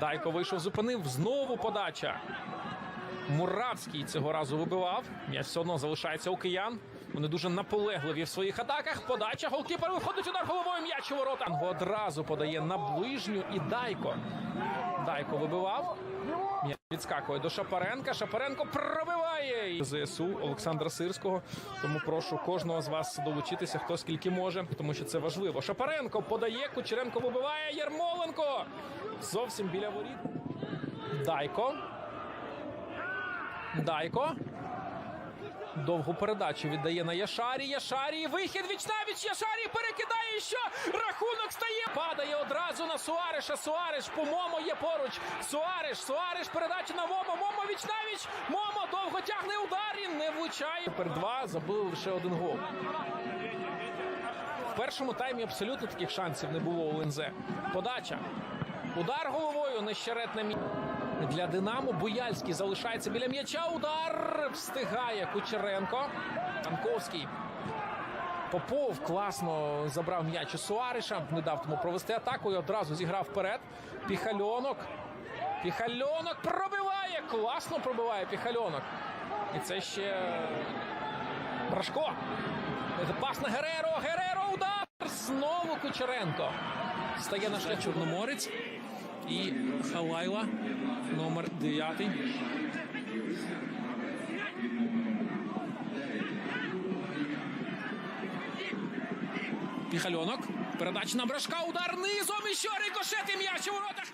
Дайко вийшов, зупинив. Знову подача. Муравський цього разу вибивав. М'яч все одно залишається у киян. Вони дуже наполегливі в своїх атаках. Подача. Голкіпер виходить удар головою м'яч у ворота. Одразу подає на ближню і Дайко. Дайко вибивав. М'яч відскакує до Шапаренка. Шапаренко пробиває ЗСУ Олександра Сирського. Тому прошу кожного з вас долучитися, хто скільки може, тому що це важливо. Шапаренко подає, Кучеренко вибиває. Ярмоленко зовсім біля воріт. Дайко. Дайко. Довгу передачу віддає на Яшарі. Яшарі. Вихід віч навіч. Яшарі перекидає. Що рахунок стає. Падає одразу на Суареша. Суареш по Момо є поруч. Суареш. Суареш. Передача на Момо. Момо віч навіч. Момо довго тягне удар і не влучає. Тепер два забили лише один гол. В першому таймі абсолютно таких шансів не було у ЛНЗ. Подача. Удар головою нещеретне мі... Для Динамо Буяльський залишається біля м'яча. Удар встигає Кучеренко. Танковський. Попов класно забрав м'яч у Суариша, не дав тому провести атаку і одразу зіграв вперед. Піхальонок. Піхальонок пробиває. Класно пробиває Піхальонок. І це ще Брашко. Пас на Гереро. Гереро удар. Знову Кучеренко. Стає на шлях Чорноморець. І Халайла, номер 9. Піхальонок. Передача на Брашка. Удар низом. І що рикошет і м'яч у воротах.